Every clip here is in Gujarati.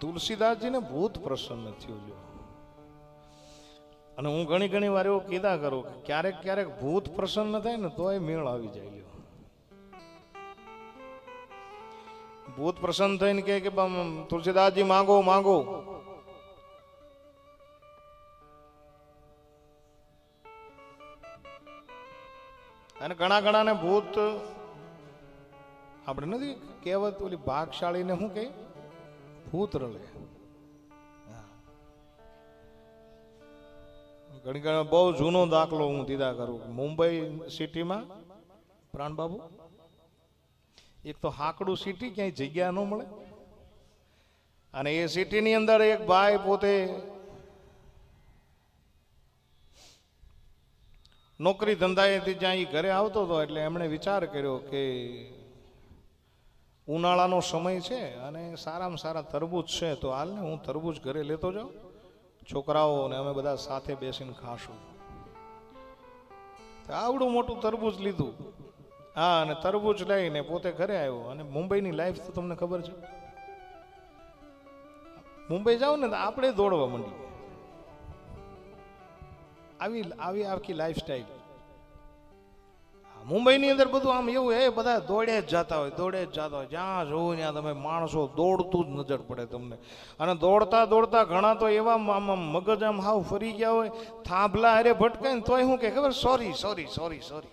તુલસીદાસજીને ભૂત પ્રસન્ન થયું જો અને હું ઘણી ઘણી વાર એવું કીધા કરું કે ક્યારેક ક્યારેક ભૂત પ્રસન્ન થાય ને તોય મેળ આવી જાય લ્યો. ભૂત પ્રસન્ન થઈને કે તુલસીદાસજી માંગો માંગો. અને ઘણા ઘણા ને ભૂત, આપણે નથી કહેવત, ઓલી ભાગશાળીને શું કહે ભૂત ઘણી ઘણી બહુ જૂનો દાખલો હું દીધા કરું. મુંબઈ સિટીમાં, પ્રાણબાબુ, એક તો હાકડું સિટી, ક્યાંય જગ્યા ન મળે. અને એ સિટીની અંદર એક ભાઈ પોતે નોકરી ધંધાએથી જ્યાં એ ઘરે આવતો હતો, એટલે એમણે વિચાર કર્યો કે ઉનાળાનો સમય છે અને સારામાં સારા તરબૂચ છે, તો હાલ ને હું તરબૂચ ઘરે લેતો જાઉં. છોકરાઓ ને અમે બધા સાથે બેસીને ખાશું. આવડું મોટું તરબૂચ લીધું. હા, અને તરબૂચ લઈને પોતે ઘરે આવ્યો. અને મુંબઈની લાઈફ તો તમને ખબર છે. મુંબઈ જાઓ ને તો આપણે દોડવા માંડીએ. આવી આવી આખી લાઈફ સ્ટાઈલ મુંબઈની અંદર બધું આમ એવું એ બધા દોડે જ જતા હોય, દોડે જ જતા હોય. જ્યાં જોવો ત્યાં તમે માણસો દોડતું જ નજર પડે તમને. અને દોડતા દોડતા ઘણા તો એવા આમ આમ મગજ આમ હાવ ફરી ગયા હોય, થાંભલા અરે ભટકાય ને તોય શું કે, ખબર સોરી સોરી સોરી સોરી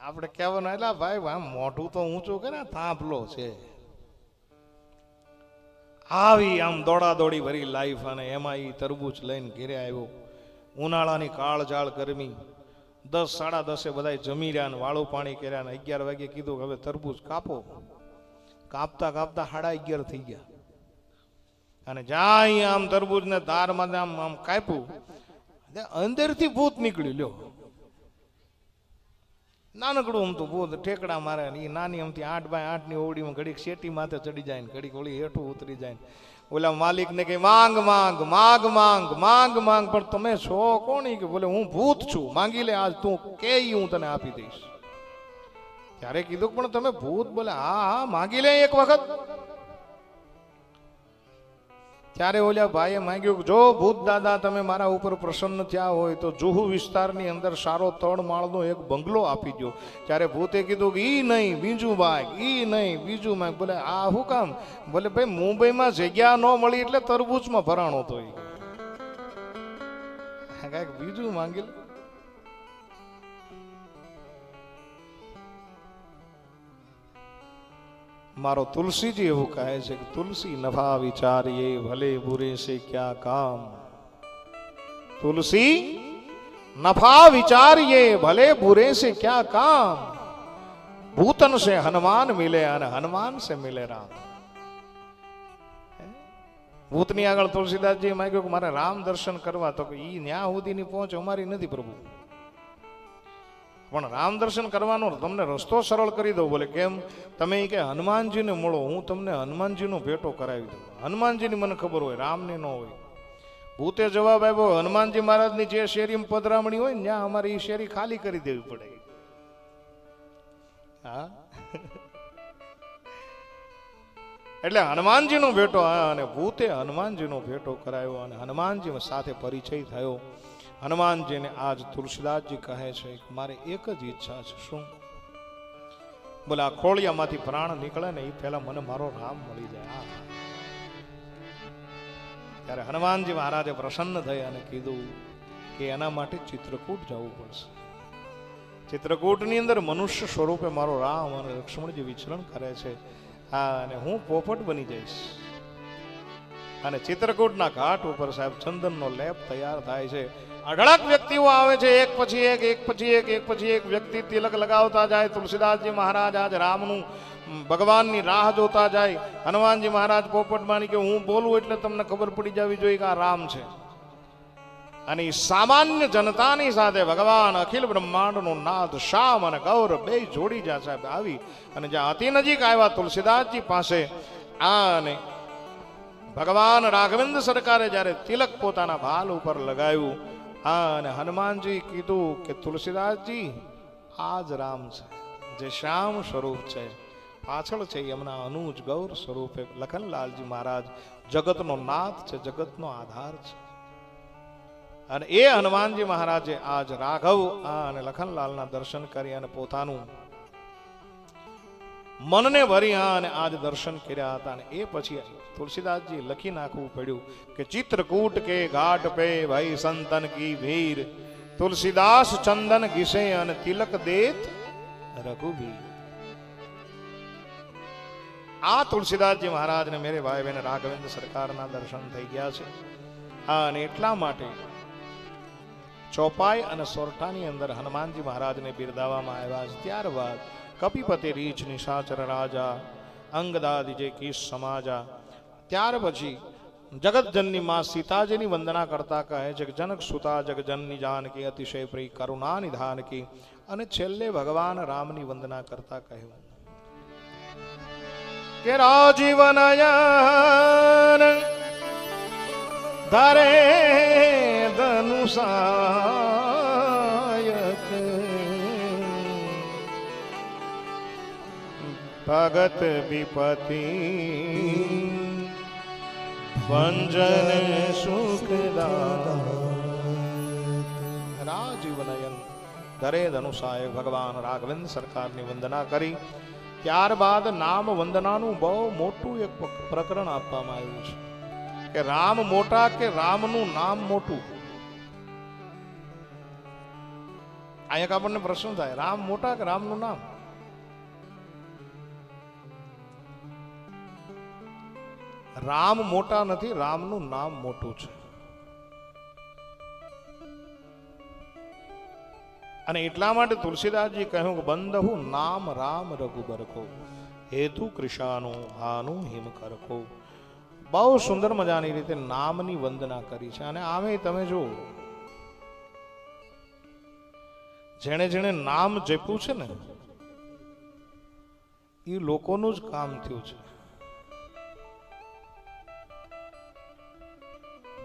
આપણે કહેવાનું એટલે ભાઈ, આમ મોઢું તો ઊંચું કે ને, થાંભલો છે. આવી આમ દોડા દોડી ભરી લાઈફ અને એમાં એ તરબૂચ લઈને ઘેરે આવ્યો. ઉનાળાની કાળજાળ ગરમી. દસ, સાડા દસે બધા જમી રહ્યા ને વાળું પાણી કર્યા ને અગિયાર વાગે કીધું હવે તરબૂચ કાપો. કાપતા કાપતા સાડા અગિયાર થઈ ગયા. અને જ્યાં આમ તરબૂચને ધારમાં આમ આમ કાપ્યું અંદરથી ભૂત નીકળ્યું, લ્યો. નાનકડું આમ તો ભૂત, ઠેકડા મારે એ નાની આમથી આઠ બાય આઠની ઓવડીમાં ઘડીક શેટી માથે ચડી જાય ને ઘડીક ઓળી હેઠું ઉતરી જાય ને. ઓલા માલિકને કે માંગ માંગ માંગ માંગ માંગ માંગ, પણ તમે છો કોણ? કે બોલે, હું ભૂત છું. માંગી લે, આજ તું કે હું તને આપી દઈશ? ત્યારે કીધું પણ તમે ભૂત બોલે, હા હા, માંગી લે એક વખત. ત્યારે ઓલા ભાઈએ માંગ્યું જો ભૂત દાદા તમે મારા ઉપર પ્રસન્ન થયા હોય, તો જુહુ વિસ્તારની અંદર સારો ત્રણ માળનો એક બંગલો આપી દો ત્યારે ભૂતે કીધું કે, ઈ નહીં, બીજું ભાગ ઈ નહીં, બીજું ભાગ બોલે, આ શું કામ? બોલે, ભાઈ, મુંબઈમાં જગ્યા ન મળી એટલે તરબૂચમાં ભરાણો તો ઈ. કાંઈક બીજું માંગી મારો તુલસીજી એવું કહે છે કે તુલસી નફા વિચારીએ, ભલે બુરે છે ક્યાં કામ. તુલસી નફા વિચારીએ, ભલે બુરે સે ક્યાં કામ. ભૂતન સે હનુમાન મિલે અને હનુમાન સે મિલે રામ. ભૂતની આગળ તુલસીદાસજી માંગ્યું કે મારે રામ દર્શન કરવા, તો કે ઈ ન્યા સુધીની પહોંચ અમારી નથી પ્રભુ. પણ રામ દર્શન કરવાનો તમને રસ્તો સરળ કરી દઉં બોલે, કેમ? તમે એ કે હનુમાનજીને મળો, હું તમને હનુમાનજીનો ભેટો કરાવી દઉં. હનુમાનજીની મને ખબર હોય, રામની ન હોય. ભૂતે જવાબ આવ્યો હનુમાનજી મહારાજની જે શેરીમાં પધરામણી હોય ત્યાં અમારે એ શેરી ખાલી કરી દેવી પડે. હા? એટલે હનુમાનજીનો ભેટો અને ભૂતે હનુમાનજીનો ભેટો કરાયો અને હનુમાનજી સાથે પરિચય થયો. હનુમાનજીને આજ તુલસીદાસજી કહે છે કે મારે એક જ ઈચ્છા છે, શું? બોલે, આ ખોળિયામાંથી પ્રાણ નીકળે ને એ પહેલા મને મારો રામ મળી જાય. ત્યારે હનુમાનજી મહારાજે પ્રસન્ન થઈ અને કીધું કે એના માટે ચિત્રકૂટ જવું પડશે. ચિત્રકૂટની અંદર મનુષ્ય સ્વરૂપે મારો રામ અને લક્ષ્મણજી વિચરણ કરે છે. હા, અને હું પોપટ બની જઈશ. અને ચિત્રકૂટના ઘાટ ઉપર સાહેબ ચંદનનો લેપ તૈયાર થાય છે. અઢળક વ્યક્તિઓ આવે છે, એક પછી એક એક પછી એક એક પછી એક વ્યક્તિ તિલક લગાવતા જાય, તુલસીદાસજી મહારાજ આજ રામનું ભગવાનની રાહ જોતા જાય. હનુમાનજી મહારાજ પોપટ માની કે હું બોલું એટલે તમને ખબર પડી જવી જોઈએ કે આ રામ છે. અને સામાન્ય જનતાની સાથે ભગવાન અખિલ બ્રહ્માંડનો નાદ શામ અને ગૌર બે જોડી જા સાહેબ આવી અને જ્યાં અતિ નજીક આવ્યા તુલસીદાસજી પાસે, આ અને ભગવાન રાઘવેન્દ્ર સરકારે જ્યારે તિલક પોતાના ભાલ ઉપર લગાવ્યું આ અને હનુમાનજી કીધું કે તુલસીદાસજી આ જ રામ છે, જે શ્યામ સ્વરૂપ છે, પાછળ છે એમના અનુજ ગૌર સ્વરૂપે. લખનલાલજી મહારાજ, જગતનો નાથ છે, જગતનો આધાર છે. અને એ હનુમાનજી મહારાજે આજ રાઘવ અને લખનલાલના દર્શન કરી અને પોતાનું મનને ભર્યા અને આજ દર્શન કર્યા હતા અને એ પછી તુલસીદાસજી લખી નાખવું પડ્યું કે ચિત્રકૂટ કે ઘાટ પે ભાઈ સંતન કી ભીર તુલસીદાસ ચંદન ઘીસે અને તિલક દેત રઘુવીર. આ તુલસીદાસજી મહારાજને મેરે ભાઈ બહેન રાઘવેન્દ્ર સરકારના દર્શન થઈ ગયા છે. અને એટલા માટે ચોપાઈ અને સોરઠાની અંદર હનુમાનજી મહારાજને બિરદાવવામાં આવ્યા છે. ત્યારબાદ કપિપતિ રીચ નિશાચર રાજા અંગદાદી જે કીસ સમાજા ત્યાર પછી જગતજનની માં સીતાજીની વંદના કરતા કહે છે કે જનક સુતા જગજનની જાનકી અતિશય પ્રિય કરુણા નિધાન કી અને છેલ્લે ભગવાન રામની વંદના કરતા કહ્યું કે રાજીવ નયન ધરે ધનુષાયક ભગત વિપતિ ભંજન સુખદા રાજીવ નયન ધરે ધનુષાય ભગવાન રાઘવેન્દ્ર સરકારની વંદના કરી. ત્યારબાદ નામ વંદનાનું બહુ મોટું એક પ્રકરણ આપવામાં આવ્યું છે. કે રામ મોટા કે રામનું નામ મોટું? અહીંયા આપણને પ્રશ્ન થાય, રામ મોટા કે રામનું નામ? રામ મોટા નથી, રામનું નામ મોટું છે. અને એટલા માટે તુલસીદાસજી કહ્યું કે, બંધહુ નામ રામ રઘુબર કો હેતુ કૃષાનો હાનું હિમ કરખો. બહુ સુંદર મજાની રીતે નામની વંદના કરી છે. અને આમે તમે જો જેણે જેણે નામ જપ્યું છે ને, એ લોકોનું જ કામ થયું છે.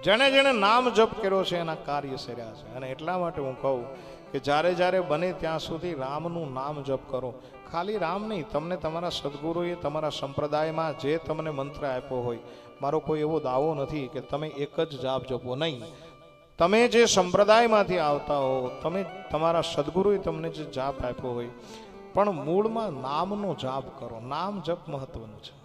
જેણે જેણે નામ જપ કર્યો છે, એના કાર્ય સર્યા છે. અને એટલા માટે હું કહું કે જ્યારે જ્યારે બને ત્યાં સુધી રામનું નામ જપ કરો. ખાલી રામ નહીં, તમને તમારા સદગુરુએ તમારા સંપ્રદાયમાં જે તમને મંત્ર આપ્યો હોય, મારો કોઈ એવો દાવો નથી કે તમે એક જ જાપ જપો. નહીં. તમે જે સંપ્રદાયમાંથી આવતા હો, તમે તમારા સદગુરુએ તમને જે જાપ આપ્યો હોય, પણ મૂળમાં નામનો જાપ કરો. નામ જપ મહત્વનું છે.